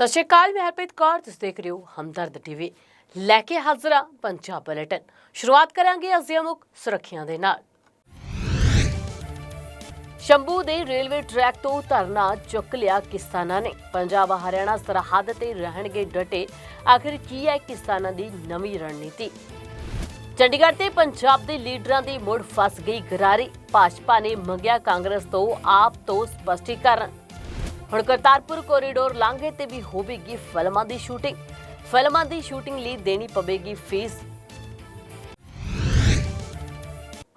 ਸਤਿ ਸ਼੍ਰੀ ਅਕਾਲ, ਮੈਂ ਹਰਪ੍ਰੀਤ ਕੌਰ, ਤੁਸੀਂ ਦੇਖ ਰਹੇ ਹੋ ਹਮਦਰਦ ਟੀਵੀ। ਲੈ ਕੇ ਹਾਜ਼ਰਾ ਪੰਜਾਬ ਬੁਲੇਟਿਨ। ਸ਼ੁਰੂਆਤ ਕਰਾਂਗੇ ਅਜ਼ੀਆਂ ਸੁਰੱਖਿਆ ਦੇ ਨਾਲ। ਸ਼ੰਭੂ ਦੇ ਰੇਲਵੇ ਟਰੈਕ ਤੋਂ ਧਰਨਾ ਚੁੱਕ ਲਿਆ ਕਿਸਾਨਾਂ ਨੇ। ਪੰਜਾਬ, ਹਰਿਆਣਾ, ਸਰਹੱਦ ਤੇ ਰਹਿਣਗੇ ਡਟੇ। ਆਖਿਰ ਕੀ ਹੈ ਕਿਸਾਨਾਂ ਦੀ ਨਵੀਂ ਰਣਨੀਤੀ? ਚੰਡੀਗੜ੍ਹ ਤੇ ਪੰਜਾਬ ਦੇ ਲੀਡਰਾਂ ਦੀ ਮੁੜ ਫਸ ਗਈ ਗਰਾਰੀ। ਭਾਜਪਾ ਨੇ ਮੰਗਿਆ ਕਾਂਗਰਸ ਤੋਂ ਆਪ ਤੋਂ ਸਪਸ਼ਟੀਕਰਨ। ਹੁਣ ਕਰਤਾਰਪੁਰ ਕੋਰੀਡੋਰ ਲਾਂਘੇ ਤੇ ਵੀ ਹੋਵੇਗੀ ਫਿਲਮਾਂ ਦੀ ਸ਼ੂਟਿੰਗ। ਫਿਲਮਾਂ ਦੀ ਸ਼ੂਟਿੰਗ ਲਈ ਦੇਣੀ ਪਵੇਗੀ ਫੀਸ।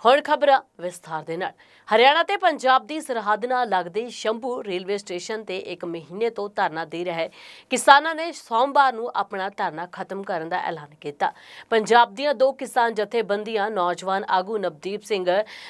ਹੁਣ ਖਬਰਾਂ ਵਿਸਥਾਰ ਦੇ ਨਾਲ। ਹਰਿਆਣਾ ਤੇ ਪੰਜਾਬ ਦੀ ਸਰਹੱਦ ਨਾਲ ਲੱਗਦੇ ਸ਼ੰਭੂ ਰੇਲਵੇ ਸਟੇਸ਼ਨ ਤੇ ਇੱਕ ਮਹੀਨੇ ਤੋਂ ਧਰਨਾ ਦੇ ਰਿਹਾ ਹੈ। ਕਿਸਾਨਾਂ ਨੇ ਸੋਮਵਾਰ ਨੂੰ ਆਪਣਾ ਧਰਨਾ ਖਤਮ ਕਰਨ ਦਾ ਐਲਾਨ ਕੀਤਾ। ਪੰਜਾਬ ਦੀਆਂ ਦੋ ਕਿਸਾਨ ਜਥੇਬੰਦੀਆਂ, ਨੌਜਵਾਨ ਆਗੂ ਨਵਦੀਪ ਸਿੰਘ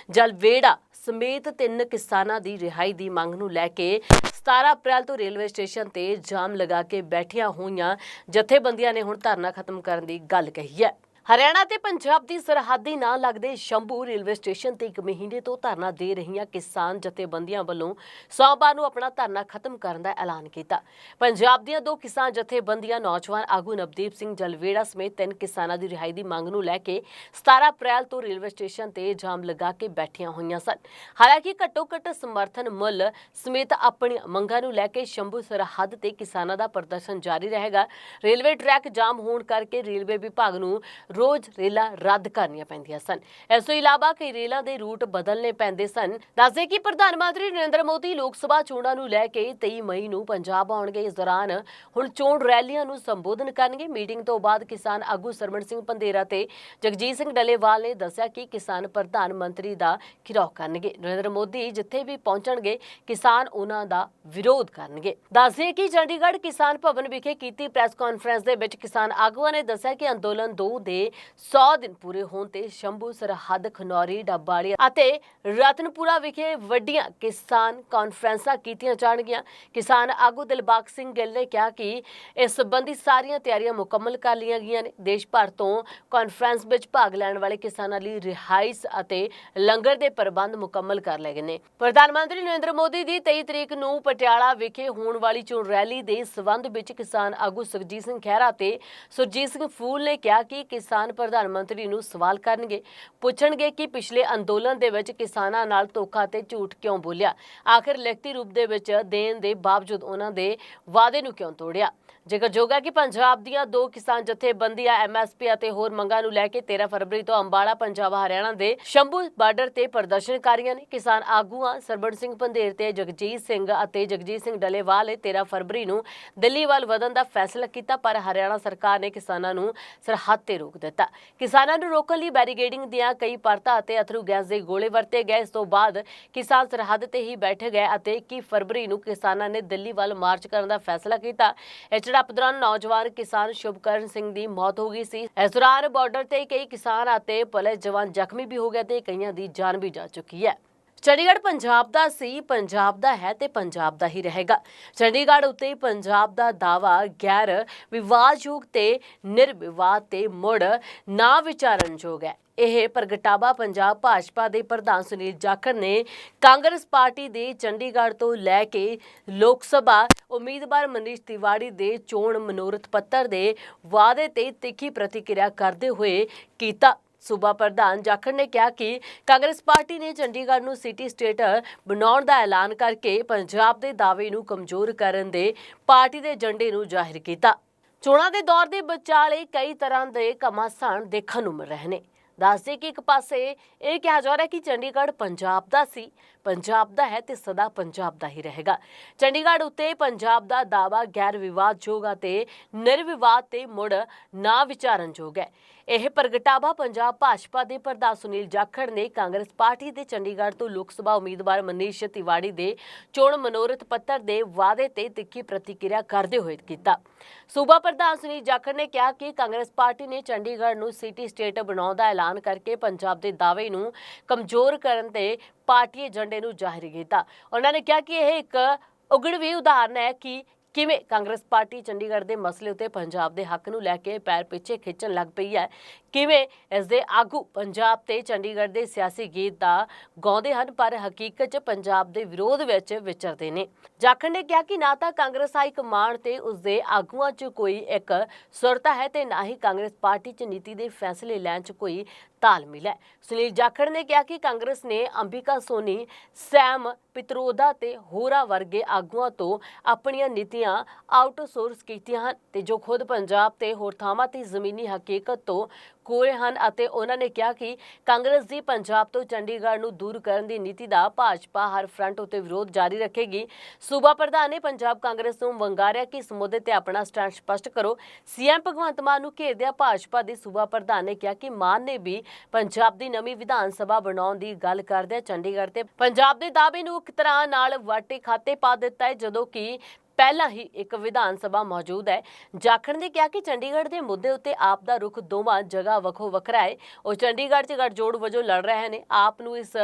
ਜਲਵੇੜਾ ਸਮੇਤ ਤਿੰਨ ਕਿਸਾਨਾਂ ਦੀ ਰਿਹਾਈ ਦੀ ਮੰਗ ਨੂੰ ਲੈ ਕੇ 17 ਅਪ੍ਰੈਲ ਤੋਂ ਰੇਲਵੇ ਸਟੇਸ਼ਨ ਤੇ ਜਾਮ ਲਗਾ ਕੇ ਬੈਠੀਆਂ ਹੋਈਆਂ ਜਥੇਬੰਦੀਆਂ ਨੇ ਹੁਣ ਧਰਨਾ ਖਤਮ ਕਰਨ ਦੀ ਗੱਲ ਕਹੀ ਹੈ। ਹਰਿਆਣਾ ਤੇ ਪੰਜਾਬ ਦੀ ਸਰਹੱਦੀ ਨਾਲ ਲੱਗਦੇ ਸ਼ੰਭੂ ਰੇਲਵੇ ਸਟੇਸ਼ਨ ਤੇ ਇੱਕ ਮਹੀਨੇ ਤੋਂ ਧਰਨਾ ਦੇ ਰਹੀਆਂ ਕਿਸਾਨ ਜਥੇਬੰਦੀਆਂ ਵੱਲੋਂ ਸੋਮਵਾਰ ਨੂੰ ਆਪਣਾ ਧਰਨਾ ਖਤਮ ਕਰਨ ਦਾ ਐਲਾਨ ਕੀਤਾ। ਪੰਜਾਬ ਦੀਆਂ ਦੋ ਕਿਸਾਨ ਜਥੇਬੰਦੀਆਂ ਨੌਜਵਾਨ ਆਗੂ ਨਵਦੀਪ ਸਿੰਘ ਜਲਵੇੜਾ ਸਮੇਤ ਤਿੰਨ ਕਿਸਾਨਾਂ ਦੀ ਰਿਹਾਈ ਦੀ ਮੰਗ ਨੂੰ ਲੈ ਕੇ 17 ਅਪ੍ਰੈਲ ਤੋਂ ਰੇਲਵੇ ਸਟੇਸ਼ਨ ਤੇ ਜਾਮ ਲਗਾ ਕੇ ਬੈਠੀਆਂ ਹੋਈਆਂ ਸਨ। ਹਾਲਾਂਕਿ ਘੱਟੋ ਘੱਟ ਸਮਰਥਨ ਮੁੱਲ ਸਮੇਤ ਆਪਣੀਆਂ ਮੰਗਾਂ ਨੂੰ ਲੈ ਕੇ ਸ਼ੰਭੂ ਸਰਹੱਦ ਤੇ ਕਿਸਾਨਾਂ ਦਾ ਪ੍ਰਦਰਸ਼ਨ ਜਾਰੀ ਰਹੇਗਾ। ਰੇਲਵੇ ਟਰੈਕ ਜਾਮ ਹੋਣ ਕਰਕੇ ਰੇਲਵੇ ਵਿਭਾਗ ਨੂੰ ਰੋਜ਼ ਰੇਲਾਂ ਰੱਦ ਕਰਨੀਆਂ ਪੈਂਦੀਆਂ ਸਨ। ਇਸ ਤੋਂ ਇਲਾਵਾ ਕਈ ਰੇਲਾਂ ਦੇ ਰੂਟ ਬਦਲਨੇ ਪੈਂਦੇ ਸਨ। ਦੱਸਦੇ ਕਿ ਪ੍ਰਧਾਨ ਮੰਤਰੀ ਨਰਿੰਦਰ ਮੋਦੀ ਲੋਕ ਸਭਾ ਚੋਣਾਂ ਨੂੰ ਲੈ ਕੇ 23 ਮਈ ਨੂੰ ਪੰਜਾਬ ਆਉਣਗੇ। ਇਸ ਦੌਰਾਨ ਹੁਣ ਚੋਣ ਰੈਲੀਆਂ ਨੂੰ ਸੰਬੋਧਨ ਕਰਨਗੇ। ਮੀਟਿੰਗ ਤੋਂ ਬਾਅਦ ਕਿਸਾਨ ਆਗੂ ਸਰਵਣ ਸਿੰਘ ਪੰਦੇਰਾ ਤੇ ਜਗਜੀਤ ਸਿੰਘ ਡੱਲੇਵਾਲ ਨੇ ਦੱਸਿਆ ਕਿ ਕਿਸਾਨ ਪ੍ਰਧਾਨ ਮੰਤਰੀ ਦਾ ਘਿਰਾਓ ਕਰਨਗੇ। ਨਰਿੰਦਰ ਮੋਦੀ ਜਿੱਥੇ ਵੀ ਪਹੁੰਚਣਗੇ, ਕਿਸਾਨ ਉਹਨਾਂ ਦਾ ਵਿਰੋਧ ਕਰਨਗੇ। ਦੱਸਦੇ ਕਿ ਚੰਡੀਗੜ੍ਹ ਕਿਸਾਨ ਭਵਨ ਵਿਖੇ ਕੀਤੀ ਪ੍ਰੈਸ ਕਾਨਫਰੰਸ ਦੇ ਵਿੱਚ ਕਿਸਾਨ ਆਗੂਆਂ ਨੇ ਦੱਸਿਆ ਕਿ ਅੰਦੋਲਨ 2 ਦੇ 100 ਦਿਨ ਪੂਰੇ ਹੋਣ ਤੇ ਸ਼ੰਭੂ, ਸਰਹੱਦ, ਖਨੌਰੀ ਡੱਬਾੜੀ ਅਤੇ ਰਤਨਪੁਰਾ ਵਿਖੇ ਵੱਡੀਆਂ ਕਿਸਾਨ ਕਾਨਫਰੰਸਾਂ ਕੀਤੀਆਂ ਜਾਣਗੀਆਂ। ਕਿਸਾਨ ਆਗੂ ਦਿਲਬਾਗ ਸਿੰਘ ਗਿੱਲ ਨੇ ਕਿਹਾ ਕਿ ਇਸ ਸੰਬੰਧੀ ਸਾਰੀਆਂ ਤਿਆਰੀਆਂ ਮੁਕੰਮਲ ਕਰ ਲਈਆਂ ਗਈਆਂ ਨੇ। ਦੇਸ਼ ਭਰ ਤੋਂ ਕਾਨਫਰੰਸ ਵਿੱਚ ਭਾਗ ਲੈਣ ਵਾਲੇ ਕਿਸਾਨਾਂ ਲਈ ਰਿਹਾਇਸ਼ ਅਤੇ ਲੰਗਰ ਦੇ ਪ੍ਰਬੰਧ ਮੁਕੰਮਲ ਕਰ ਲਏ ਗਏ ਨੇ। ਪ੍ਰਧਾਨ ਮੰਤਰੀ ਨਰਿੰਦਰ ਮੋਦੀ ਦੀ 23 ਤਰੀਕ ਨੂੰ ਪਟਿਆਲਾ ਵਿਖੇ ਹੋਣ ਵਾਲੀ ਚੋਣ ਰੈਲੀ ਦੇ ਸਬੰਧ ਵਿੱਚ ਕਿਸਾਨ ਆਗੂ ਸੁਖਜੀਤ ਸਿੰਘ ਖਹਿਰਾ ਤੇ ਸੁਰਜੀਤ ਸਿੰਘ ਫੂਲ ਨੇ ਕਿਹਾ ਕਿ ਕਿਸਾਨ ਕਿਸਾਨ ਪ੍ਰਧਾਨ ਮੰਤਰੀ ਨੂੰ ਸਵਾਲ ਕਰਨਗੇ, ਪੁੱਛਣਗੇ ਕਿ ਪਿਛਲੇ ਅੰਦੋਲਨ ਦੇ ਵਿੱਚ ਕਿਸਾਨਾਂ ਨਾਲ ਧੋਖਾ ਤੇ ਝੂਠ ਕਿਉਂ ਬੋਲਿਆ? ਆਖਿਰ ਲਿਖਤੀ ਰੂਪ ਦੇ ਵਿੱਚ ਦੇਣ ਦੇ ਬਾਵਜੂਦ ਉਹਨਾਂ ਦੇ ਵਾਅਦੇ ਨੂੰ ਕਿਉਂ ਤੋੜਿਆ? ਜ਼ਿਕਰਯੋਗ ਹੈ ਕਿ ਪੰਜਾਬ ਦੀਆਂ ਦੋ ਕਿਸਾਨ ਜਥੇਬੰਦੀਆਂ ਐਮਐਸਪੀ ਅਤੇ ਹੋਰ ਮੰਗਾਂ ਨੂੰ ਲੈ ਕੇ 13 ਫਰਵਰੀ ਤੋਂ ਅੰਬਾਲਾ, ਪੰਜਾਬ, ਹਰਿਆਣਾ ਦੇ ਸ਼ੰਭੂ ਬਾਰਡਰ ਤੇ ਪ੍ਰਦਰਸ਼ਨਕਾਰੀਆਂ ਨੇ। ਕਿਸਾਨ ਆਗੂਆਂ ਸਰਬਣ ਸਿੰਘ ਪੰਧੇਰ ਤੇ ਜਗਜੀਤ ਸਿੰਘ ਅਤੇ ਜਗਜੀਤ ਸਿੰਘ ਡਲੇਵਾਲ ਨੇ 13 ਫਰਵਰੀ ਨੂੰ ਦਿੱਲੀ ਵੱਲ ਵਧਣ ਦਾ ਫੈਸਲਾ ਕੀਤਾ, ਪਰ ਹਰਿਆਣਾ ਸਰਕਾਰ ਨੇ ਕਿਸਾਨਾਂ ਨੂੰ ਸਰਹੱਦ ਤੇ ਰੋਕ ਦਿੱਤਾ। ਕਿਸਾਨਾਂ ਨੂੰ ਰੋਕਣ ਲਈ ਬੈਰੀਗੇਡਿੰਗ ਦੀਆਂ ਕਈ ਪਰਤਾਂ ਅਤੇ ਅਥਰੂ ਗੈਸ ਦੇ ਗੋਲੇ ਵਰਤੇ ਗਏ। ਇਸ ਤੋਂ ਬਾਅਦ ਕਿਸਾਨ ਸਰਹੱਦ ਤੇ ਹੀ ਬੈਠ ਗਏ ਅਤੇ 21 ਫਰਵਰੀ ਨੂੰ ਕਿਸਾਨਾਂ ਨੇ ਦਿੱਲੀ ਵੱਲ ਮਾਰਚ ਕਰਨ ਦਾ ਫੈਸਲਾ ਕੀਤਾ। ਇਹ ਝੜਪ ਦੌਰਾਨ ਨੌਜਵਾਨ ਕਿਸਾਨ ਸ਼ੁਭਕਰਨ ਸਿੰਘ ਦੀ ਮੌਤ ਹੋ ਗਈ ਸੀ। ਇਸ ਦੌਰਾਨ ਬਾਰਡਰ ਤੇ ਕਈ ਕਿਸਾਨ ਅਤੇ ਪੁਲਿਸ ਜਵਾਨ ਜ਼ਖਮੀ ਵੀ ਹੋ ਗਏ ਤੇ ਕਈਆਂ ਦੀ ਜਾਨ ਵੀ ਜਾ ਚੁੱਕੀ ਹੈ। ਚੰਡੀਗੜ੍ਹ ਪੰਜਾਬ ਦਾ ਸੀ, ਪੰਜਾਬ ਦਾ ਹੈ ਤੇ ਪੰਜਾਬ ਦਾ ਹੀ ਰਹੇਗਾ। ਚੰਡੀਗੜ੍ਹ ਉੱਤੇ ਪੰਜਾਬ ਦਾ ਦਾਵਾ ਗੈਰ ਵਿਵਾਦਯੋਗ ਤੇ ਨਿਰਵਿਵਾਦ ਤੇ ਮੁੜ ਨਾ ਵਿਚਾਰਨਯੋਗ ਹੈ। ਇਹ ਪ੍ਰਗਟਾਵਾ ਪੰਜਾਬ ਭਾਜਪਾ ਦੇ ਪ੍ਰਧਾਨ ਸੁਨੀਲ ਜਾਖੜ ਨੇ ਕਾਂਗਰਸ ਪਾਰਟੀ ਦੇ ਚੰਡੀਗੜ੍ਹ ਤੋਂ ਲੈ ਕੇ ਲੋਕ ਸਭਾ ਉਮੀਦਵਾਰ ਮਨੀਸ਼ ਤਿਵਾੜੀ ਦੇ ਚੋਣ ਮਨੋਰਥ ਪੱਤਰ ਦੇ ਵਾਅਦੇ ਤੇ ਤਿੱਖੀ ਪ੍ਰਤੀਕਿਰਿਆ ਕਰਦੇ ਹੋਏ ਕੀਤਾ। ਸੂਬਾ ਪ੍ਰਧਾਨ ਜਾਖੜ ਨੇ ਕਿਹਾ ਕਿ ਕਾਂਗਰਸ ਪਾਰਟੀ ਨੇ ਚੰਡੀਗੜ੍ਹ ਨੂੰ ਸਿਟੀ ਸਟੇਟ ਬਣਾਉਣ ਦਾ ਐਲਾਨ ਕਰਕੇ ਪੰਜਾਬ ਦੇ ਦਾਅਵੇ ਨੂੰ ਕਮਜ਼ੋਰ ਕਰਨ ਦੇ ਪਾਰਟੀ ਦੇ ਏਜੰਡੇ ਨੂੰ ਜ਼ਾਹਿਰ ਕੀਤਾ। ਚੋਣਾਂ ਦੇ ਦੌਰ ਦੇ ਵਿਚਾਲੇ ਕਈ ਤਰ੍ਹਾਂ ਦੇ ਘਮਾਸਾਨ ਦੇਖਣ ਨੂੰ ਮਿਲ ਰਹੇ ਨੇ। ਦੱਸਦੇ ਕਿ ਇੱਕ ਪਾਸੇ ਇਹ ਕਿਹਾ ਜਾ ਰਿਹਾ ਕਿ ਚੰਡੀਗੜ੍ਹ ਪੰਜਾਬ ਦਾ ਸੀ, ਪੰਜਾਬ ਦਾ ਹੈ ਤੇ ਸਦਾ ਪੰਜਾਬ ਦਾ ਹੀ ਰਹੇਗਾ। ਚੰਡੀਗੜ੍ਹ ਉੱਤੇ ਪੰਜਾਬ ਦਾ ਦਾਵਾ ਗੈਰ ਵਿਵਾਦਯੋਗ ਅਤੇ ਨਿਰਵਿਵਾਦ ਤੇ ਮੁੜ ਨਾ ਵਿਚਾਰਨਯੋਗ ਹੈ। ਇਹ ਪ੍ਰਗਟਾਵਾ ਪੰਜਾਬ ਭਾਜਪਾ ਦੇ ਪ੍ਰਧਾਨ ਸੁਨੀਲ ਜਾਖੜ ਨੇ ਕਾਂਗਰਸ ਪਾਰਟੀ ਦੇ ਚੰਡੀਗੜ੍ਹ ਤੋਂ ਲੋਕ ਸਭਾ ਉਮੀਦਵਾਰ ਮਨੀਸ਼ ਤਿਵਾੜੀ ਦੇ ਚੋਣ ਮਨੋਰਥ ਪੱਤਰ ਦੇ ਵਾਅਦੇ ਤੇ ਤਿੱਖੀ ਪ੍ਰਤੀਕਿਰਿਆ ਕਰਦੇ ਹੋਏ ਕੀਤਾ। ਸੂਬਾ ਪ੍ਰਧਾਨ ਸੁਨੀਲ ਜਾਖੜ ਨੇ ਕਿਹਾ ਕਿ ਕਾਂਗਰਸ ਪਾਰਟੀ ਨੇ ਚੰਡੀਗੜ੍ਹ ਨੂੰ ਸਿਟੀ ਸਟੇਟ ਬਣਾਉਣ ਦਾ ਐਲਾਨ ਕਰਕੇ ਪੰਜਾਬ ਦੇ ਦਾਅਵੇ ਨੂੰ ਕਮਜ਼ੋਰ ਕਰਨ ਤੇ ਪਾਰਟੀ ਏਜੰਡੇ ਨੂੰ ਜ਼ਾਹਿਰ ਕੀਤਾ। ਉਹਨਾਂ ਨੇ ਕਿਹਾ ਕਿ ਇਹ ਇੱਕ ਉਗੜਵੀ ਉਦਾਹਰਨ ਹੈ ਕਿ ਕਿਵੇਂ ਕਾਂਗਰਸ ਪਾਰਟੀ ਚੰਡੀਗੜ੍ਹ ਦੇ ਮਸਲੇ ਉੱਤੇ ਪੰਜਾਬ ਦੇ ਹੱਕ ਨੂੰ ਲੈ ਕੇ ਪੈਰ ਪਿੱਛੇ ਖਿੱਚਣ ਲੱਗ ਪਈ ਹੈ? ਕਿਵੇਂ ਇਸ ਦੇ ਆਗੂ ਪੰਜਾਬ ਤੇ ਚੰਡੀਗੜ੍ਹ ਦੇ ਸਿਆਸੀ ਗੀਤ ਦਾ ਗਾਉਂਦੇ ਹਨ, ਪਰ ਹਕੀਕਤ 'ਚ ਪੰਜਾਬ ਦੇ ਵਿਰੋਧ ਵਿੱਚ ਵਿਚਰਦੇ ਨੇ? ਜਾਖੜ ਨੇ ਕਿਹਾ ਕਿ ਨਾ ਤਾਂ ਕਾਂਗਰਸ ਹਾਈ ਕਮਾਂਡ ਤੇ ਉਸ ਦੇ ਆਗੂਆਂ 'ਚ ਕੋਈ ਇੱਕ ਸੁਰਤਾ ਹੈ ਤੇ ਨਾ ਹੀ ਕਾਂਗਰਸ ਪਾਰਟੀ 'ਚ ਨੀਤੀ ਦੇ ਫੈਸਲੇ ਲੈਣ 'ਚ ਕੋਈ ਤਾਲਮੇਲ ਹੈ। ਸੁਨੀਲ ਜਾਖੜ ਨੇ ਕਿਹਾ ਕਿ ਕਾਂਗਰਸ ਨੇ ਅੰਬਿਕਾ ਸੋਨੀ, ਸੈਮ, ਪਿਤਰੋਦਾ ਤੇ ਹੋਰਾ ਵਰਗੇ ਆਗੂਆਂ ਤੋਂ ਆਪਣੀਆਂ ਨੀਤੀਆਂ ਆਊਟਸੋਰਸ ਕੀਤੀਆਂ ਹਨ ਤੇ ਜੋ ਖੁਦ ਪੰਜਾਬ ਤੇ ਹੋਰ ਥਾਵਾਂ ਤੇ ਜ਼ਮੀਨੀ ਹਕੀਕਤ ਤੋਂ ਕੋਰੇ ਹਨ ਅਤੇ ਉਹਨਾਂ ਨੇ ਕਿਹਾ ਕਿ ਕਾਂਗਰਸ ਦੀ ਪੰਜਾਬ ਤੋਂ ਚੰਡੀਗੜ੍ਹ ਨੂੰ ਦੂਰ ਕਰਨ ਦੀ ਨੀਤੀ ਦਾ ਭਾਜਪਾ ਹਰ ਫਰੰਟ ਉੱਤੇ ਵਿਰੋਧ ਜਾਰੀ ਰੱਖੇਗੀ। ਸੂਬਾ ਪ੍ਰਧਾਨ ਨੇ ਪੰਜਾਬ ਕਾਂਗਰਸ ਨੂੰ ਵੰਗਾਰਿਆ ਕਿ ਇਸ ਮੁੱਦੇ ਤੇ ਆਪਣਾ ਸਟੈਂਡ ਸਪਸ਼ਟ ਕਰੋ। ਸੀਐਮ ਭਗਵੰਤ ਮਾਨ ਨੂੰ ਘੇਰਦਿਆਂ ਭਾਜਪਾ ਦੇ ਸੂਬਾ ਪ੍ਰਧਾਨ ਨੇ ਕਿਹਾ ਕਿ ਮਾਨ ਨੇ ਵੀ ਪੰਜਾਬ ਦੀ ਨਵੀਂ ਵਿਧਾਨ ਸਭਾ ਬਣਾਉਣ ਦੀ ਗੱਲ ਕਰਦਿਆਂ ਚੰਡੀਗੜ੍ਹ ਤੇ। ਪੰਜਾਬ ਦੇ ਦਾਅਵੇ ਨੂੰ ਇੱਕ ਤਰ੍ਹਾਂ ਨਾਲ ਵਾਟੇ ਖਾਤੇ ਪਾ ਦਿੱਤਾ ਹੈ, ਜਦੋਂ ਕਿ ਪਹਿਲਾਂ ਹੀ ਇੱਕ ਵਿਧਾਨ ਸਭਾ ਮੌਜੂਦ ਹੈ। ਜਾਖੜ ਨੇ ਕਿਹਾ ਕਿ ਚੰਡੀਗੜ੍ਹ ਦੇ ਮੁੱਦੇ ਉੱਤੇ ਆਪ ਦਾ ਰੁਖ ਦੋਵਾਂ ਜਗ੍ਹਾ ਵੱਖੋ ਵੱਖਰਾ ਹੈ। ਉਹ ਚੰਡੀਗੜ੍ਹ 'ਚ ਗੱਠਜੋੜ ਵਜੋਂ ਲੜ ਰਹੇ ਨੇ। ਆਪ ਨੂੰ ਇਸ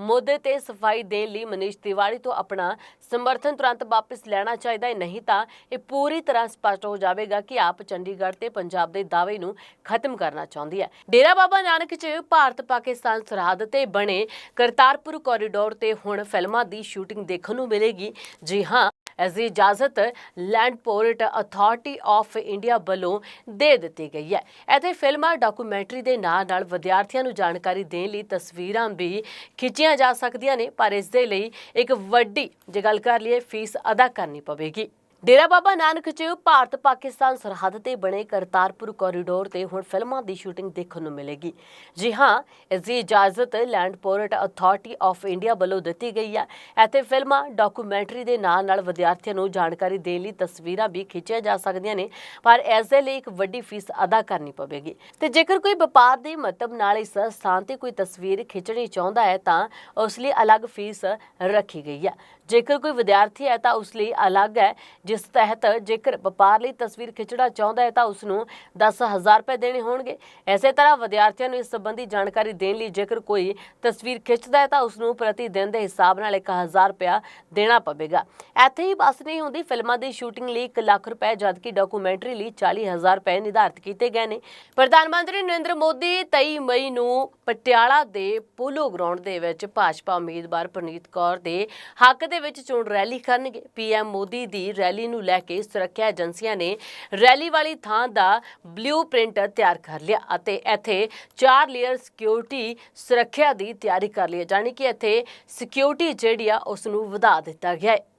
ਮੁੱਦੇ ਤੇ ਸਫ਼ਾਈ ਦੇਣ ਲਈ ਮਨੀਸ਼ ਤਿਵਾੜੀ ਤੋਂ ਆਪਣਾ ਸਮਰਥਨ ਤੁਰੰਤ ਵਾਪਸ ਲੈਣਾ ਚਾਹੀਦਾ ਹੈ ਨਹੀਂ ਤਾਂ ਇਹ ਪੂਰੀ ਤਰ੍ਹਾਂ ਸਪਸ਼ਟ ਹੋ ਜਾਵੇਗਾ ਕਿ ਆਪ ਚੰਡੀਗੜ੍ਹ ਤੇ ਪੰਜਾਬ ਦੇ ਦਾਅਵੇ ਨੂੰ ਖਤਮ ਕਰਨਾ ਚਾਹੁੰਦੀ ਹੈ। ਡੇਰਾ ਬਾਬਾ ਨਾਨਕ 'ਚ ਭਾਰਤ ਪਾਕਿਸਤਾਨ ਸਰਹੱਦ ਤੇ ਬਣੇ ਕਰਤਾਰਪੁਰ ਕੋਰੀਡੋਰ ਤੇ ਹੁਣ ਫਿਲਮਾਂ ਦੀ ਸ਼ੂਟਿੰਗ ਦੇਖਣ ਨੂੰ ਮਿਲੇਗੀ। ਜੀ ਹਾਂ। ਇਸ ਦੀ ਇਜਾਜ਼ਤ land port authority of India ਵੱਲੋਂ ਦੇ ਦਿੱਤੀ ਗਈ ਹੈ। ਇੱਥੇ ਫਿਲਮਾਂ ਡਾਕੂਮੈਂਟਰੀ ਦੇ ਨਾਲ ਨਾਲ ਵਿਦਿਆਰਥੀਆਂ ਨੂੰ ਜਾਣਕਾਰੀ ਦੇਣ ਲਈ ਤਸਵੀਰਾਂ ਵੀ ਖਿੱਚੀਆਂ ਜਾ ਸਕਦੀਆਂ ਨੇ, ਪਰ ਇਸ ਦੇ ਲਈ ਇੱਕ ਵੱਡੀ ਜੇ ਗੱਲ ਕਰ ਲਈਏ, ਫੀਸ ਅਦਾ ਕਰਨੀ ਪਵੇਗੀ। ਡੇਰਾ ਬਾਬਾ ਨਾਨਕ 'ਚ ਭਾਰਤ ਪਾਕਿਸਤਾਨ ਸਰਹੱਦ ਤੇ ਬਣੇ ਕਰਤਾਰਪੁਰ ਕੋਰੀਡੋਰ ਤੇ ਹੁਣ ਫਿਲਮਾਂ ਦੀ ਸ਼ੂਟਿੰਗ ਦੇਖਣ ਨੂੰ ਮਿਲੇਗੀ। ਜੀ ਹਾਂ, ਇਸ ਦੀ ਇਜਾਜ਼ਤ land port authority of India ਵੱਲੋਂ ਦਿੱਤੀ ਗਈ ਹੈ। ਇੱਥੇ ਫਿਲਮਾਂ ਡਾਕੂਮੈਂਟਰੀ ਦੇ ਨਾਲ ਨਾਲ ਵਿਦਿਆਰਥੀਆਂ ਨੂੰ ਜਾਣਕਾਰੀ ਦੇਣ ਲਈ ਤਸਵੀਰਾਂ ਵੀ ਖਿੱਚੀਆਂ ਜਾ ਸਕਦੀਆਂ ਨੇ, ਪਰ ਇਸ ਦੇ ਲਈ ਇੱਕ ਵੱਡੀ ਫੀਸ ਅਦਾ ਕਰਨੀ ਪਵੇਗੀ। ਤੇ ਜੇਕਰ ਕੋਈ ਵਪਾਰ ਦੇ ਮਤਲਬ ਨਾਲ ਇਸ ਸਥਾਨ ਤੇ ਕੋਈ ਤਸਵੀਰ ਖਿੱਚਣੀ ਚਾਹੁੰਦਾ ਹੈ ਤਾਂ ਉਸ ਲਈ ਅਲੱਗ ਫੀਸ ਰੱਖੀ ਗਈ ਹੈ। ਜੇਕਰ ਕੋਈ ਵਿਦਿਆਰਥੀ ਹੈ ਤਾਂ ਉਸ ਲਈ ਅਲੱਗ ਹੈ, ਜਿਸ ਤਹਿਤ ਜੇਕਰ ਵਪਾਰ ਲਈ ਤਸਵੀਰ ਖਿੱਚਣਾ ਚਾਹੁੰਦਾ ਹੈ ਤਾਂ ਉਸ ਨੂੰ 10000 ਰੁਪਏ ਦੇਣੇ ਹੋਣਗੇ। ਐਸੇ ਤਰ੍ਹਾਂ ਵਿਦਿਆਰਥੀਆਂ ਨੂੰ ਇਸ ਸੰਬੰਧੀ ਜਾਣਕਾਰੀ ਦੇਣ ਲਈ ਜੇਕਰ ਕੋਈ ਤਸਵੀਰ ਖਿੱਚਦਾ ਹੈ ਤਾਂ ਉਸ ਨੂੰ ਪ੍ਰਤੀ ਦਿਨ ਦੇ ਹਿਸਾਬ ਨਾਲ 1000 ਰੁਪਇਆ ਦੇਣਾ ਪਵੇਗਾ। ਇੱਥੇ ਹੀ ਬਸ ਨਹੀਂ ਹੁੰਦੀ, ਫਿਲਮਾਂ ਦੀ ਸ਼ੂਟਿੰਗ ਲਈ 1 ਲੱਖ ਰੁਪਏ, ਜਦਕਿ ਡਾਕੂਮੈਂਟਰੀ ਲਈ 40000 ਰੁਪਏ ਨਿਰਧਾਰਤ ਕੀਤੇ ਗਏ ਨੇ। ਪ੍ਰਧਾਨ ਮੰਤਰੀ ਨਰਿੰਦਰ ਮੋਦੀ 23 ਮਈ ਨੂੰ ਪਟਿਆਲਾ ਦੇ ਪੋਲੋ ਗਰਾਊਂਡ ਦੇ ਵਿੱਚ ਭਾਜਪਾ ਉਮੀਦਵਾਰ ਪ੍ਰਨੀਤ ਕੌਰ ਦੇ ਹੱਕ ਦੇ ਵਿੱਚ ਚੋਣ ਰੈਲੀ ਕਰਨਗੇ। ਪੀਐਮ ਮੋਦੀ ਦੀ ਰੈਲੀ ਨੂੰ ਲੈ ਕੇ ਸੁਰੱਖਿਆ ਏਜੰਸੀਆਂ ਨੇ ਰੈਲੀ ਵਾਲੀ ਥਾਂ ਦਾ ਬਲੂਪ੍ਰਿੰਟ ਤਿਆਰ ਕਰ ਲਿਆ ਅਤੇ ਇੱਥੇ ਚਾਰ ਲੇਅਰ ਸਿਕਿਉਰਿਟੀ ਸੁਰੱਖਿਆ ਦੀ ਤਿਆਰੀ ਕਰ ਲਈ ਹੈ। ਜਾਣੀ ਕਿ ਇੱਥੇ ਸਿਕਿਉਰਿਟੀ ਜਿਹੜੀ ਆ, ਉਸ ਨੂੰ ਵਧਾ ਦਿੱਤਾ ਗਿਆ ਹੈ।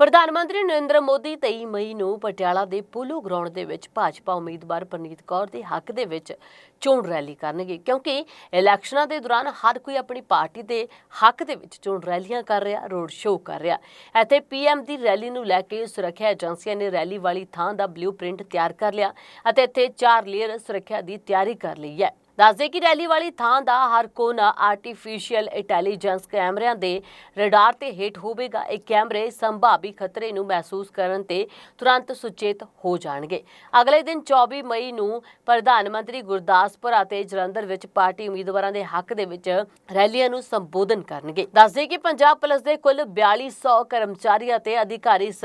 ਪ੍ਰਧਾਨ ਮੰਤਰੀ ਨਰਿੰਦਰ ਮੋਦੀ 23 ਮਈ ਨੂੰ ਪਟਿਆਲਾ ਦੇ ਪੋਲੋ ਗਰਾਊਂਡ ਦੇ ਵਿੱਚ ਭਾਜਪਾ ਉਮੀਦਵਾਰ ਪਰਨੀਤ ਕੌਰ ਦੇ ਹੱਕ ਦੇ ਵਿੱਚ ਚੋਣ ਰੈਲੀ ਕਰਨਗੇ, ਕਿਉਂਕਿ ਇਲੈਕਸ਼ਨਾਂ ਦੇ ਦੌਰਾਨ ਹਰ ਕੋਈ ਆਪਣੀ ਪਾਰਟੀ ਦੇ ਹੱਕ ਦੇ ਵਿੱਚ ਚੋਣ ਰੈਲੀਆਂ ਕਰ ਰਿਹਾ, ਰੋਡ ਸ਼ੋਅ ਕਰ ਰਿਹਾ। ਇੱਥੇ ਪੀਐਮ ਦੀ ਰੈਲੀ ਨੂੰ ਲੈ ਕੇ ਸੁਰੱਖਿਆ ਏਜੰਸੀਆਂ ਨੇ ਰੈਲੀ ਵਾਲੀ ਥਾਂ ਦਾ ਬਲੂਪ੍ਰਿੰਟ ਤਿਆਰ ਕਰ ਲਿਆ ਅਤੇ ਇੱਥੇ ਚਾਰ ਲੇਅਰ ਸੁਰੱਖਿਆ ਦੀ ਤਿਆਰੀ ਕਰ ਲਈ ਹੈ। ਦੱਸਦੇ ਕਿ ਰੈਲੀ ਵਾਲੀ ਥਾਂ ਦਾ ਹਰ ਕੋਨਾ ਆਰਟੀਫੀਸ਼ੀਅਲ ਇੰਟੈਲੀਜੈਂਸ ਕੈਮਰਿਆਂ ਦੇ ਰਡਾਰ ਤੇ ਹੇਠ ਹੋਵੇਗਾ। ਇਹ ਕੈਮਰੇ ਸੰਭਾਵੀ ਖਤਰੇ ਨੂੰ ਮਹਿਸੂਸ ਕਰਨ ਤੇ ਤੁਰੰਤ ਸੁਚੇਤ ਹੋ ਜਾਣਗੇ। ਅਗਲੇ ਦਿਨ 24 ਮਈ ਨੂੰ ਪ੍ਰਧਾਨ ਮੰਤਰੀ ਗੁਰਦਾਸਪੁਰ ਅਤੇ ਜਲੰਧਰ ਵਿੱਚ ਪਾਰਟੀ ਉਮੀਦਵਾਰਾਂ ਦੇ ਹੱਕ ਦੇ ਵਿੱਚ ਰੈਲੀਆਂ ਨੂੰ ਸੰਬੋਧਨ ਕਰਨਗੇ। ਦੱਸਦੇ ਕਿ ਪੰਜਾਬ ਪੁਲਿਸ ਦੇ ਕੁੱਲ 4200 ਕਰਮਚਾਰੀ ਅਤੇ ਅਧਿਕਾਰੀ ਇਸ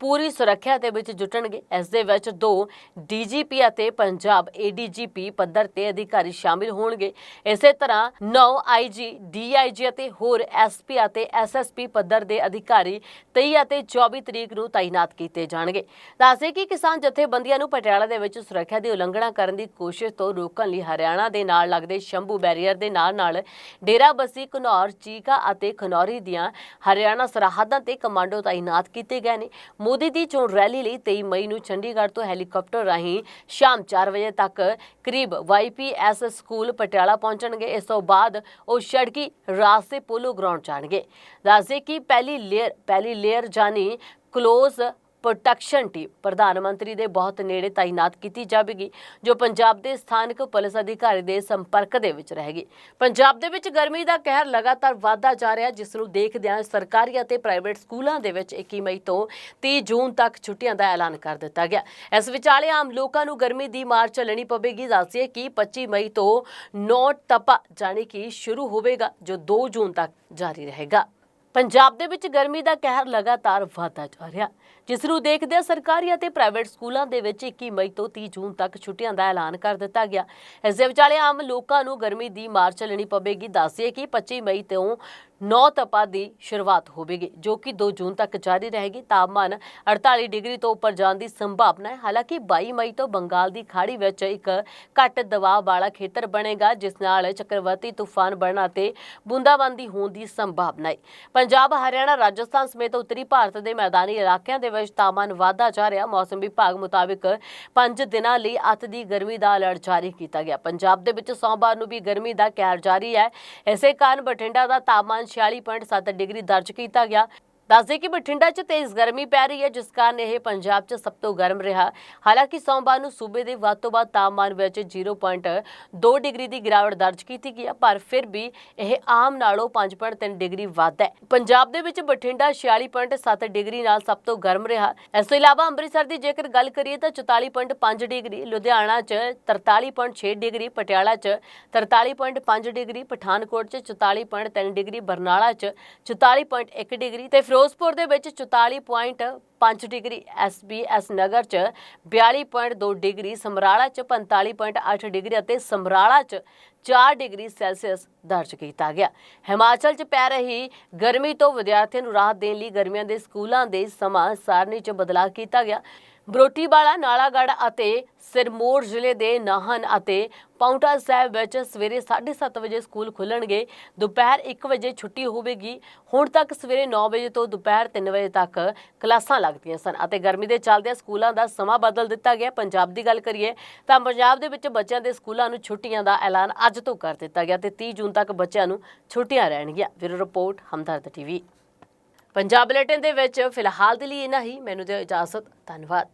ਪੂਰੀ ਸੁਰੱਖਿਆ ਦੇ ਵਿੱਚ ਜੁਟਣਗੇ। ਇਸ ਦੇ ਵਿੱਚ ਦੋ ਡੀਜੀਪੀ ਅਤੇ ਪੰਜਾਬ ਏਡੀਜੀਪੀ ਪੱਧਰ ਤੇ ਅਧਿਕਾਰੀ ਸ਼ਾਮਿਲ ਹੋਣਗੇ। ਇਸੇ ਤਰ੍ਹਾਂ 9 ਆਈਜੀ ਡੀਆਈਜੀ ਅਤੇ ਹੋਰ ਐਸਪੀ ਅਤੇ ਐਸਐਸਪੀ ਪੱਧਰ ਦੇ ਅਧਿਕਾਰੀ 23 ਅਤੇ 24 ਤਰੀਕ ਨੂੰ ਤਾਇਨਾਤ ਕੀਤੇ ਜਾਣਗੇ। ਦੱਸਦੇ ਕਿ ਕਿਸਾਨ ਜਥੇਬੰਦੀਆਂ ਨੂੰ ਪਟਿਆਲਾ ਦੇ ਵਿੱਚ ਸੁਰੱਖਿਆ ਦੀ ਉਲੰਘਣਾ ਕਰਨ ਦੀ ਕੋਸ਼ਿਸ਼ ਤੋਂ ਰੋਕਣ ਲਈ ਹਰਿਆਣਾ ਦੇ ਨਾਲ ਲੱਗਦੇ ਸ਼ੰਭੂ ਬੈਰੀਅਰ ਦੇ ਨਾਲ ਨਾਲ ਡੇਰਾਬੱਸੀ ਘਨੌਰ, ਚੀਕਾ ਅਤੇ ਖਨੌਰੀ ਦੀਆਂ ਹਰਿਆਣਾ ਸਰਹੱਦਾਂ ਤੇ ਕਮਾਂਡੋ ਤਾਇਨਾਤ ਕੀਤੇ ਗਏ ਨੇ। ਮੋਦੀ ਦੀ ਚੋਣ ਰੈਲੀ ਲਈ 23 ਮਈ ਨੂੰ ਚੰਡੀਗੜ੍ਹ ਤੋਂ ਹੈਲੀਕਾਪਟਰ ਰਾਹੀਂ ਸ਼ਾਮ 4 ਵਜੇ ਤੱਕ ਕਰੀਬ ਵਾਈਪੀਐਸ ਸਕੂਲ ਪਟਿਆਲਾ ਪਹੁੰਚਣਗੇ। ਇਸ ਤੋਂ ਬਾਅਦ ਉਹ ਸੜਕੀ ਰਾਸਤੇ ਪੋਲੋ ਗਰਾਊਂਡ ਜਾਣਗੇ। ਦੱਸਦੇ ਕਿ ਪਹਿਲੀ ਲੇਅਰ ਪਹਿਲੀ ਲੇਅਰ ਜਾਨੀ ਕਲੋਜ਼ ਪ੍ਰੋਟੈਕਸ਼ਨ ਟੀਮ, ਪ੍ਰਧਾਨ ਮੰਤਰੀ ਦੇ ਬਹੁਤ ਨੇੜੇ ਤਾਇਨਾਤ ਕੀਤੀ ਜਾਵੇਗੀ, ਜੋ ਪੰਜਾਬ ਦੇ ਸਥਾਨਕ ਪੁਲਿਸ ਅਧਿਕਾਰੀ ਦੇ ਸੰਪਰਕ ਦੇ ਵਿੱਚ ਰਹੇਗੀ। ਪੰਜਾਬ ਦੇ ਵਿੱਚ ਗਰਮੀ ਦਾ ਕਹਿਰ ਲਗਾਤਾਰ ਵਧਦਾ ਜਾ ਰਿਹਾ, ਜਿਸ ਨੂੰ ਦੇਖਦਿਆਂ ਸਰਕਾਰੀ ਅਤੇ ਪ੍ਰਾਈਵੇਟ ਸਕੂਲਾਂ ਦੇ ਵਿੱਚ 21 ਮਈ ਤੋਂ 30 ਜੂਨ ਤੱਕ ਛੁੱਟੀਆਂ ਦਾ ਐਲਾਨ ਕਰ ਦਿੱਤਾ ਗਿਆ। ਇਸ ਵਿਚਾਲੇ ਆਮ ਲੋਕਾਂ ਨੂੰ ਗਰਮੀ ਦੀ ਮਾਰ ਝੱਲਣੀ ਪਵੇਗੀ। ਦੱਸਿਏ ਕਿ 25 ਮਈ ਤੋਂ ਨੋਟ ਤਪਾ, ਜਾਣੀ ਕਿ ਸ਼ੁਰੂ ਹੋਵੇਗਾ, ਜੋ 2 ਜੂਨ ਤੱਕ ਜਾਰੀ ਰਹੇਗਾ। ਪੰਜਾਬ ਦੇ ਵਿੱਚ ਗਰਮੀ ਦਾ ਕਹਿਰ ਲਗਾਤਾਰ ਵਧਦਾ ਜਾ ਰਿਹਾ। ਜਿਸ ਨੂੰ ਦੇਖਦਿਆਂ ਸਰਕਾਰੀ ਅਤੇ ਪ੍ਰਾਈਵੇਟ ਸਕੂਲਾਂ ਦੇ ਵਿੱਚ 21 ਮਈ ਤੋਂ 30 ਜੂਨ ਤੱਕ ਛੁੱਟੀਆਂ ਦਾ ਐਲਾਨ ਕਰ ਦਿੱਤਾ ਗਿਆ। ਇਸ ਦੇ ਵਿਚਾਲੇ ਆਮ ਲੋਕਾਂ ਨੂੰ ਗਰਮੀ ਦੀ ਮਾਰ ਚੱਲਣੀ ਪਵੇਗੀ। ਦੱਸਿਏ ਕਿ 25 ਮਈ ਤੋਂ 9 ਤਪਾ ਦੀ ਸ਼ੁਰੂਆਤ ਹੋਵੇਗੀ, ਜੋ ਕਿ 2 ਜੂਨ ਤੱਕ ਜਾਰੀ ਰਹੇਗੀ। ਤਾਪਮਾਨ 48 ਡਿਗਰੀ ਤੋਂ ਉੱਪਰ ਜਾਣ ਦੀ ਸੰਭਾਵਨਾ ਹੈ। ਹਾਲਾਂਕਿ 22 ਮਈ ਤੋਂ ਬੰਗਾਲ ਦੀ ਖਾੜੀ ਵਿੱਚ ਇੱਕ ਘੱਟ ਦਬਾਅ ਵਾਲਾ ਖੇਤਰ ਬਣੇਗਾ, ਜਿਸ ਨਾਲ ਚੱਕਰਵਾਤੀ ਤੂਫਾਨ ਬਣਨ ਅਤੇ ਬੂੰਦਾਬਾਂਦੀ ਹੋਣ ਦੀ ਸੰਭਾਵਨਾ ਹੈ। ਪੰਜਾਬ, ਹਰਿਆਣਾ, ਰਾਜਸਥਾਨ ਸਮੇਤ ਉੱਤਰੀ ਭਾਰਤ ਦੇ ਮੈਦਾਨੀ ਇਲਾਕਿਆਂ ਦੇ ਵਿੱਚ ਤਾਪਮਾਨ ਵਾਧਾ ਜਾ ਰਿਹਾ। ਮੌਸਮ ਵਿਭਾਗ ਮੁਤਾਬਿਕ 5 ਦਿਨਾਂ ਲਈ ਅਤ ਦੀ ਗਰਮੀ ਦਾ ਅਲਰਟ ਜਾਰੀ ਕੀਤਾ ਗਿਆ। ਪੰਜਾਬ ਦੇ ਵਿੱਚ ਸੋਮਵਾਰ ਨੂੰ ਵੀ ਗਰਮੀ ਦਾ ਕਹਿਰ ਜਾਰੀ ਹੈ। ਇਸੇ ਕਾਰਨ ਬਠਿੰਡਾ ਦਾ ਤਾਪਮਾਨ 46.7 ਡਿਗਰੀ ਦਰਜ ਕੀਤਾ ਗਿਆ। ਦੱਸਦੇ ਕਿ ਬਠਿੰਡਾ 'ਚ ਤੇਜ਼ ਗਰਮੀ ਪੈ ਰਹੀ ਹੈ, ਜਿਸ ਕਾਰਨ ਇਹ ਪੰਜਾਬ 'ਚ ਸਭ ਤੋਂ ਗਰਮ ਰਿਹਾ। ਹਾਲਾਂਕਿ ਸੋਮਵਾਰ ਨੂੰ ਸੂਬੇ ਦੇ ਵੱਧ ਤੋਂ ਵੱਧ ਤਾਪਮਾਨ ਵਿੱਚ 0.2 ਡਿਗਰੀ ਦੀ ਗਿਰਾਵਟ ਦਰਜ ਕੀਤੀ ਗਈ ਹੈ, ਪਰ ਫਿਰ ਵੀ ਇਹ ਆਮ ਨਾਲੋਂ 5.3 ਡਿਗਰੀ ਵੱਧ ਹੈ। ਪੰਜਾਬ ਦੇ ਵਿੱਚ ਬਠਿੰਡਾ 46.7 ਡਿਗਰੀ ਨਾਲ ਸਭ ਤੋਂ ਗਰਮ ਰਿਹਾ। ਇਸ ਤੋਂ ਇਲਾਵਾ ਅੰਮ੍ਰਿਤਸਰ ਦੀ ਜੇਕਰ ਗੱਲ ਕਰੀਏ ਤਾਂ 44.5 ਡਿਗਰੀ, ਲੁਧਿਆਣਾ 'ਚ 43.6 ਡਿਗਰੀ, ਪਟਿਆਲਾ 'ਚ 43.5 ਡਿਗਰੀ, ਪਠਾਨਕੋਟ 'ਚ 44.3 ਡਿਗਰੀ, ਬਰਨਾਲਾ 'ਚ 44.1 ਡਿਗਰੀ ਤੇ ਫਿਰੋਜ਼ਪੁਰ ਦੇ ਵਿੱਚ 44.5 ਡਿਗਰੀ ਐਸਬੀਐਸ ਨਗਰ 'ਚ 42.2 ਡਿਗਰੀ, ਸਮਰਾਲਾ 'ਚ 45.8 ਡਿਗਰੀ ਅਤੇ ਸਮਰਾਲਾ 'ਚ 4 ਡਿਗਰੀ ਸੈਲਸੀਅਸ ਦਰਜ ਕੀਤਾ ਗਿਆ। ਹਿਮਾਚਲ 'ਚ ਪੈ ਰਹੀ ਗਰਮੀ ਤੋਂ ਵਿਦਿਆਰਥੀਆਂ ਨੂੰ ਰਾਹਤ ਦੇਣ ਲਈ ਗਰਮੀਆਂ ਦੇ ਸਕੂਲਾਂ ਦੇ ਸਮਾਂ ਸਾਰਣੀ 'ਚ ਬਦਲਾਅ ਕੀਤਾ ਗਿਆ। ਬਰੋਟੀਵਾਲਾ, ਨਾਲਾਗੜ੍ਹ ਅਤੇ ਸਿਰਮੌਰ ਜ਼ਿਲ੍ਹੇ ਦੇ ਨਾਹਨ ਅਤੇ ਪਾਉਂਟਾ ਸਾਹਿਬ ਵਿੱਚ ਸਵੇਰੇ 7:30 ਵਜੇ ਸਕੂਲ ਖੁੱਲਣਗੇ। ਦੁਪਹਿਰ 1 ਵਜੇ ਛੁੱਟੀ ਹੋਵੇਗੀ। ਹੁਣ ਤੱਕ ਸਵੇਰੇ 9 ਵਜੇ ਤੋਂ ਦੁਪਹਿਰ 3 ਵਜੇ ਤੱਕ ਕਲਾਸਾਂ ਲੱਗਦੀਆਂ ਸਨ ਅਤੇ ਗਰਮੀ ਦੇ ਚੱਲਦਿਆਂ ਸਕੂਲਾਂ ਦਾ ਸਮਾਂ ਬਦਲ ਦਿੱਤਾ ਗਿਆ। ਪੰਜਾਬ ਦੀ ਗੱਲ ਕਰੀਏ ਤਾਂ ਪੰਜਾਬ ਦੇ ਵਿੱਚ ਬੱਚਿਆਂ ਦੇ ਸਕੂਲਾਂ ਨੂੰ ਛੁੱਟੀਆਂ ਦਾ ਐਲਾਨ ਅੱਜ ਤੋਂ ਕਰ ਦਿੱਤਾ ਗਿਆ ਤੇ 30 ਜੂਨ ਤੱਕ ਬੱਚਿਆਂ ਨੂੰ ਛੁੱਟੀਆਂ ਰਹਿਣਗੀਆਂ। ਫਿਰ report, Hamdard TV. Punjab bulletin ਦੇ ਵਿੱਚ ਫਿਲਹਾਲ ਦੇ ਲਈ ਇਨਾ ਹੀ। ਮੈਨੂੰ ਦਿਓ ਇਜਾਜ਼ਤ। ਧੰਨਵਾਦ।